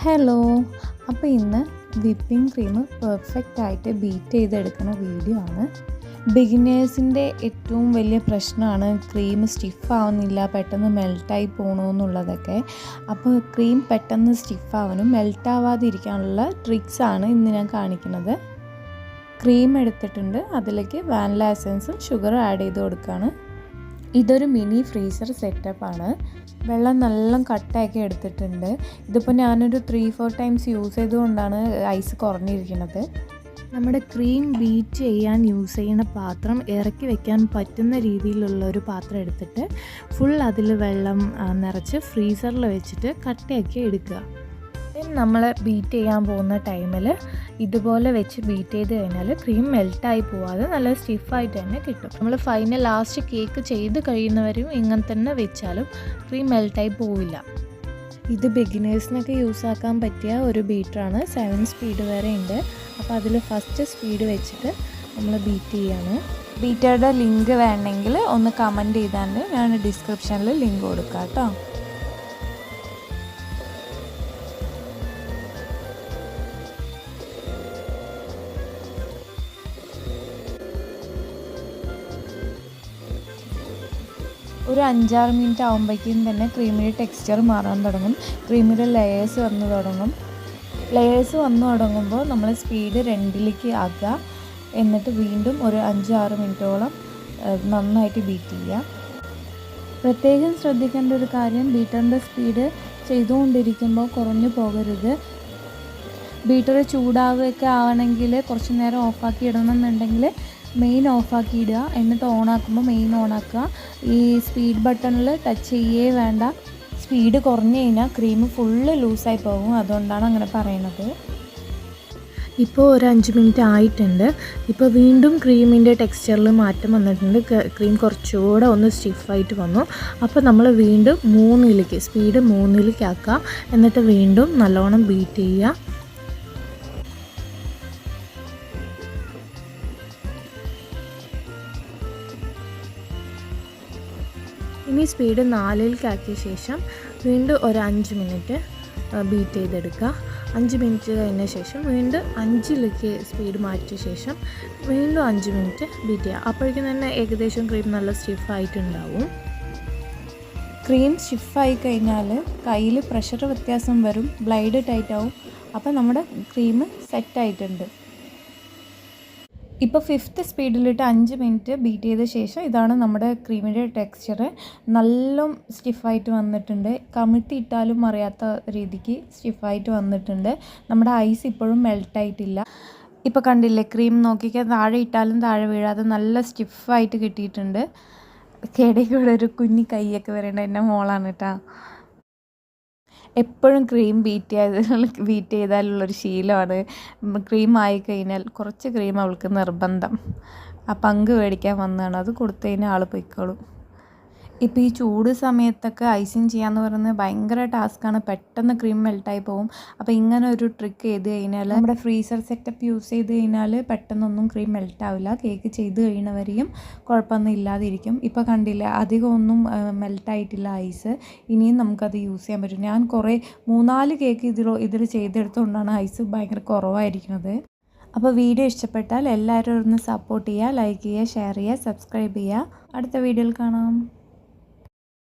Hello അപ്പോൾ ഇന്ന് whipping cream perfect ആയിട്ട് ബീറ്റ് ചെയ്തെടുക്കുന്ന വീഡിയോ ആണ്. ബിഗിനേഴ്സിന്റെ ഏറ്റവും വലിയ പ്രശ്നമാണ് ക്രീം സ്റ്റിഫ് ആവുന്നില്ല പെട്ടെന്ന് മെൽട്ടായി പോകണമെന്നുള്ളതൊക്കെ അപ്പോൾ ക്രീം പെട്ടെന്ന് സ്റ്റിഫ് ആവാനും ആവാതിരിക്കാനുള്ള ട്രിക്സാണ് ഇന്ന് ഞാൻ കാണിക്കുന്നത്. ക്രീം എടുത്തിട്ടുണ്ട്. അതിലേക്ക് വാനില എസൻസും ഷുഗറും ആഡ് ചെയ്ത് കൊടുക്കുകയാണ് ഇതൊരു മിനി ഫ്രീസർ സെറ്റപ്പാണ്. വെള്ളം നല്ല കട്ടാക്കി എടുത്തിട്ടുണ്ട്. ഇതിപ്പോൾ ഞാനൊരു ത്രീ ഫോർ ടൈംസ് യൂസ് ചെയ്തുകൊണ്ടാണ് ഐസ് കുറഞ്ഞിരിക്കുന്നത്. നമ്മുടെ ക്രീം ബീറ്റ് ചെയ്യാൻ യൂസ് ചെയ്യുന്ന പാത്രം ഇറക്കി വെക്കാൻ പറ്റുന്ന രീതിയിലുള്ള ഒരു പാത്രം എടുത്തിട്ട് ഫുൾ അതിൽ വെള്ളം നിറച്ച് ഫ്രീസറിൽ വെച്ചിട്ട് കട്ടയാക്കി എടുക്കുക. നമ്മൾ ബീറ്റ് ചെയ്യാൻ പോകുന്ന ടൈമിൽ ഇതുപോലെ വെച്ച് ബീറ്റ് ചെയ്ത് കഴിഞ്ഞാൽ ക്രീം മെൽട്ടായി പോവാതെ നല്ല സ്റ്റിഫായിട്ട് തന്നെ കിട്ടും. നമ്മൾ ഫൈനൽ ലാസ്റ്റ് കേക്ക് ചെയ്ത് കഴിയുന്നവരും ഇങ്ങനെ തന്നെ വെച്ചാലും ക്രീം മെൽട്ടായി പോവില്ല. ഇത് ബിഗിനേഴ്സിനൊക്കെ യൂസ് ആക്കാൻ പറ്റിയ ഒരു ബീറ്ററാണ് സെവൻ സ്പീഡ് വരെ ഉണ്ട്. അപ്പോൾ അതിൽ ഫസ്റ്റ് സ്പീഡ് വെച്ചിട്ട് നമ്മൾ ബീറ്റ് ചെയ്യാണ്. ബീറ്ററുടെ ലിങ്ക് വേണമെങ്കിൽ ഒന്ന് കമന്റ് ചെയ്താൽ ഞാൻ ഡിസ്ക്രിപ്ഷനിൽ ലിങ്ക് കൊടുക്കാം കേട്ടോ. ഒരു അഞ്ചാറ് മിനിറ്റ് ആകുമ്പോഴേക്കും തന്നെ ക്രീമിന്റെ ടെക്സ്ചർ മാറാൻ തുടങ്ങും. ക്രീമിന്റെ ലെയേഴ്സ് വന്നു തുടങ്ങും. ലെയേഴ്സ് വന്നു തുടങ്ങുമ്പോൾ നമ്മൾ സ്പീഡ് രണ്ടിലേക്ക് ആക്കുക. എന്നിട്ട് വീണ്ടും ഒരു അഞ്ചാറ് മിനിറ്റോളം നന്നായിട്ട് ബീറ്റ് ചെയ്യുക. പ്രത്യേകം ശ്രദ്ധിക്കേണ്ട ഒരു കാര്യം ബീറ്ററിന്റെ സ്പീഡ് ചെയ്തുകൊണ്ടിരിക്കുമ്പോൾ കുറഞ്ഞു പോകരുത്. ബീറ്റർ ചൂടാവുകയൊക്കെ ആവണമെങ്കിൽ കുറച്ച് നേരം ഓഫാക്കി ഇടണം എന്നുണ്ടെങ്കിൽ മെയിൻ ഓഫാക്കി ഇടുക എന്നിട്ട് ഓണാക്കുമ്പോൾ മെയിൻ ഓണാക്കുക. ഈ സ്പീഡ് ബട്ടണിൽ ടച്ച് ചെയ്യേ വേണ്ട. സ്പീഡ് കുറഞ്ഞു കഴിഞ്ഞാൽ ക്രീം ഫുള്ള് ലൂസായി പോകും. അതുകൊണ്ടാണ് അങ്ങനെ പറയുന്നത്. ഇപ്പോൾ ഒരു അഞ്ച് മിനിറ്റ് ആയിട്ടുണ്ട്. ഇപ്പോൾ വീണ്ടും ക്രീമിന്റെ ടെക്സ്ചറിൽ മാറ്റം വന്നിട്ടുണ്ട്. ക്രീം കുറച്ചുകൂടെ ഒന്ന് സ്റ്റിഫായിട്ട് വന്നു. അപ്പോൾ നമ്മൾ വീണ്ടും മൂന്നിലേക്ക് സ്പീഡ് മൂന്നിലേക്ക് ആക്കുക എന്നിട്ട് വീണ്ടും നല്ലോണം ബീറ്റ് ചെയ്യുക. ഇനി സ്പീഡ് നാലിലേക്കാക്കിയ ശേഷം വീണ്ടും ഒരു അഞ്ച് മിനിറ്റ് ബീറ്റ് ചെയ്തെടുക്കുക. അഞ്ച് മിനിറ്റ് കഴിഞ്ഞ ശേഷം വീണ്ടും അഞ്ചിലേക്ക് സ്പീഡ് മാറ്റിയ ശേഷം വീണ്ടും അഞ്ച് മിനിറ്റ് ബീറ്റ് ചെയ്യുക. അപ്പോഴേക്കും തന്നെ ഏകദേശം ക്രീം നല്ല സ്റ്റിഫായിട്ടുണ്ടാവും ക്രീം സ്റ്റിഫായി കഴിഞ്ഞാൽ കയ്യിൽ പ്രഷർ വ്യത്യാസം വരും ബ്ലൈഡ് ടൈറ്റാവും അപ്പം അപ്പോൾ നമ്മുടെ ക്രീം സെറ്റായിട്ടുണ്ട് ഇപ്പോൾ ഫിഫ്ത്ത് സ്പീഡിലിട്ട് അഞ്ച് മിനിറ്റ് ബീറ്റ് ചെയ്ത ശേഷം ഇതാണ് നമ്മുടെ ക്രീമിന്റെ ടെക്സ്ചർ നല്ല സ്റ്റിഫായിട്ട് വന്നിട്ടുണ്ട്. കമിഴ്ത്തി ഇട്ടാലും അറിയാത്ത രീതിക്ക് സ്റ്റിഫായിട്ട് വന്നിട്ടുണ്ട്. നമ്മുടെ ഐസ് ഇപ്പോഴും മെൽട്ടായിട്ടില്ല ഇപ്പോൾ കണ്ടില്ലേ ക്രീം നോക്കിക്കാൻ താഴെ ഇട്ടാലും താഴെ വീഴാതെ നല്ല സ്റ്റിഫായിട്ട് കിട്ടിയിട്ടുണ്ട്. കേടയിൽ കൂടെ ഒരു കുഞ്ഞി കൈയൊക്കെ വരേണ്ട എന്റെ മോളാണ് കേട്ടോ എപ്പോഴും ക്രീം ബീറ്റ് ചെയ്ത് ബീറ്റ് ചെയ്താലുള്ളൊരു ശീലമാണ്. ക്രീം ആയി കഴിഞ്ഞാൽ കുറച്ച് ക്രീം അവൾക്ക് നിർബന്ധം. ആ പങ്ക് മേടിക്കാൻ വന്നതാണ്. അത് കൊടുത്തു കഴിഞ്ഞാൽ ആൾ പൊയ്ക്കോളും. ഇപ്പോൾ ഈ ചൂട് സമയത്തൊക്കെ ഐസിങ് ചെയ്യാന്ന് പറയുന്നത് ഭയങ്കര ടാസ്ക്കാണ് പെട്ടെന്ന് ക്രീം മെൽട്ടായി പോകും അപ്പോൾ ഇങ്ങനെ ഒരു ട്രിക്ക് ചെയ്ത് കഴിഞ്ഞാൽ നമ്മുടെ ഫ്രീസർ സെറ്റപ്പ് യൂസ് ചെയ്ത് കഴിഞ്ഞാൽ പെട്ടെന്നൊന്നും ക്രീം മെൽട്ടാവില്ല കേക്ക് ചെയ്ത് കഴിയണവരെയും കുഴപ്പമൊന്നും ഇല്ലാതിരിക്കും. ഇപ്പോൾ കണ്ടില്ല അധികം ഒന്നും മെൽട്ടായിട്ടില്ല ഐസ്. ഇനിയും നമുക്കത് യൂസ് ചെയ്യാൻ പറ്റും. ഞാൻ കുറേ മൂന്നാൽ കേക്ക് ഇതിൽ ഇതിൽ ചെയ്തെടുത്തുകൊണ്ടാണ് ഐസ് ഭയങ്കര കുറവായിരിക്കുന്നത്. അപ്പോൾ വീഡിയോ ഇഷ്ടപ്പെട്ടാൽ എല്ലാവരും ഒന്ന് സപ്പോർട്ട് ചെയ്യുക ലൈക്ക് ചെയ്യുക ഷെയർ ചെയ്യുക സബ്സ്ക്രൈബ് ചെയ്യുക. അടുത്ത വീഡിയോയിൽ കാണാം.